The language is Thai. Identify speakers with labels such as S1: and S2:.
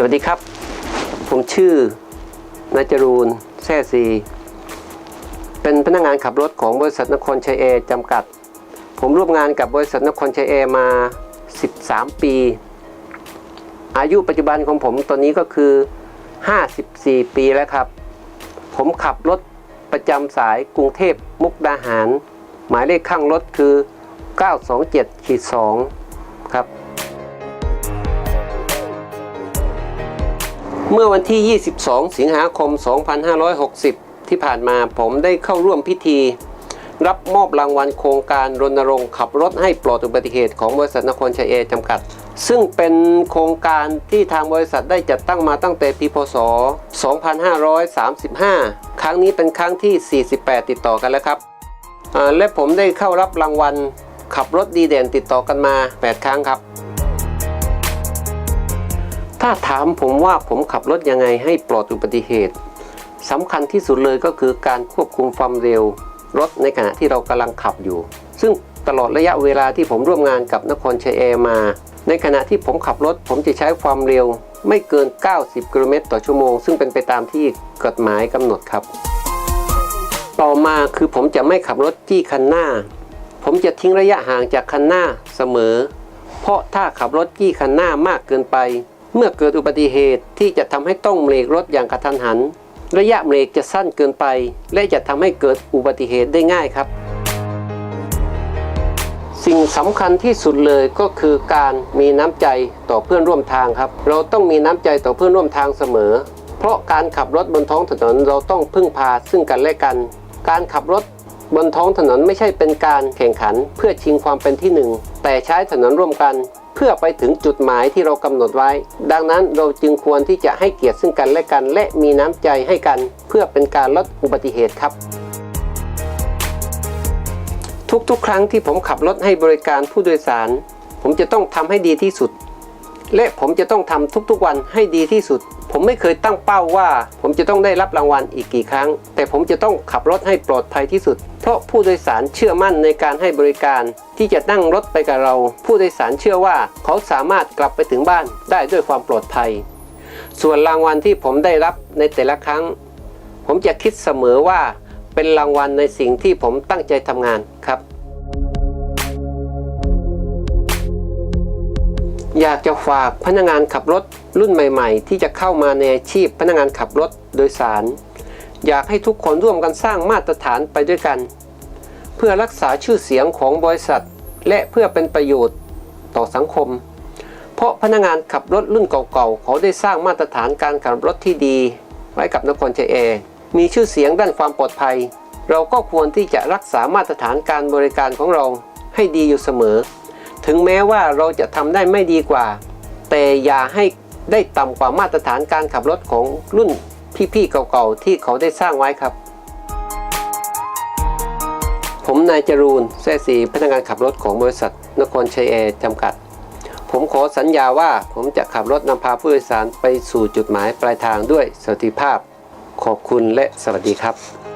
S1: สวัสดีครับ ผมชื่อนายจรูนแซ่ซี เป็นพนักงานขับรถของบริษัทนครชัยแอร์จำกัด ผมร่วมงานกับบริษัทนครชัยแอร์มา 13 ปี อายุปัจจุบันของผมตอนนี้ก็คือ 54 ปีแล้วครับ ผมขับรถประจำสายกรุงเทพมุกดาหาร หมายเลขข้างรถคือ 927 เมื่อวันที่ 22 สิงหาคม 2560 ที่ผ่านมาผมได้เข้าร่วมพิธี รับมอบรางวัลโครงการรณรงค์ขับรถให้ปลอดอุบัติเหตุของบริษัทนครชัยเอจำกัด ซึ่งเป็นโครงการที่ทางบริษัทได้จัดตั้งมาตั้งแต่ปีพศ 2535 ครั้งนี้เป็นครั้งที่ 48 ติดต่อกันแล้วครับและผมได้เข้ารับรางวัลขับรถดีเด่นติดต่อกันมา 8 ครั้งครับ ถ้าถามผมว่าผมขับรถยังไงให้ปลอดอุบัติเหตุสำคัญที่สุดเลยก็คือการควบคุมความเร็วรถในขณะที่เรากำลังขับอยู่ ซึ่งตลอดระยะเวลาที่ผมร่วมงานกับนครชัยแอร์มา ในขณะที่ผมขับรถ ผมจะใช้ความเร็วไม่เกิน 90 กิโลเมตรต่อชั่วโมง ซึ่งเป็นไปตามที่กฎหมายกำหนดครับ ต่อมาคือผมจะไม่ขับรถที่คันหน้า ผมจะทิ้งระยะห่างจากคันหน้าเสมอ เพราะถ้าขับรถที่คันหน้ามากเกินไป เมื่อเกิดอุบัติเหตุที่จะทำให้ต้องเบรกรถอย่างกระทันหัน ระยะเบรกจะสั้นเกินไป และจะทำให้เกิดอุบัติเหตุได้ง่ายครับ สิ่งสำคัญที่สุดเลยก็คือการมีน้ำใจต่อเพื่อนร่วมทางครับ เราต้องมีน้ำใจต่อเพื่อนร่วมทางเสมอ เพราะการขับรถบนท้องถนนเราต้องพึ่งพาซึ่งกันและกัน การขับรถบนท้องถนนไม่ใช่เป็นการแข่งขันเพื่อชิงความเป็นที่หนึ่งแต่ใช้ถนนร่วมกัน เพื่อไปถึงจุดหมายที่เรากำหนดไว้ ดังนั้นเราจึงควรที่จะให้เกียรติซึ่งกันและกัน และมีน้ำใจให้กัน เพื่อเป็นการลดอุบัติเหตุครับ ทุกๆ ครั้งที่ผมขับรถให้บริการผู้โดยสาร ผมจะต้องทำให้ดีที่สุด และผมจะต้องทำทุกๆวันให้ดีที่สุด ผมไม่เคยตั้งเป้าว่า ผมจะต้องได้รับรางวัลอีกกี่ครั้ง แต่ผมจะต้องขับรถให้ปลอดภัยที่สุด เพราะผู้โดยสารเชื่อมั่นในการให้บริการ ที่จะนั่งรถไปกับเรา ผู้โดยสารเชื่อว่าเขาสามารถกลับไปถึงบ้านได้ด้วยความปลอดภัย ส่วนรางวัลที่ผมได้รับในแต่ละครั้ง ผมจะคิดเสมอว่าเป็นรางวัลในสิ่งที่ผมตั้งใจทำงานครับ อยากจะฝากพนักงานขับรถรุ่นใหม่ ๆ ที่จะเข้ามาในอาชีพพนักงานขับรถโดยสาร อยากให้ทุกคนร่วมกันสร้างมาตรฐานไปด้วยกัน เพื่อรักษาชื่อเสียงของบริษัท และเพื่อเป็นประโยชน์ต่อสังคม เพราะพนักงานขับรถรุ่นเก่าๆเขาได้สร้างมาตรฐานการขับรถที่ดี ไว้กับนครชัยแอมีชื่อเสียงด้านความปลอดภัย เราก็ควรที่จะรักษามาตรฐานการบริการของเราให้ดีอยู่เสมอ ถึงแม้ว่าเราจะทำได้ไม่ดีกว่า แต่อย่าให้ได้ต่ำกว่ามาตรฐานการขับรถของรุ่นพี่ๆเก่าๆที่เขาได้สร้างไว้ครับ ผมนายจรูนแซ่สีพนักงานขับรถของบริษัท นครชัยแอร์จำกัด ผมขอสัญญาว่าผมจะขับรถนำพาผู้โดยสารไปสู่จุดหมายปลายทางด้วยสวัสดิภาพ ขอบคุณและสวัสดีครับ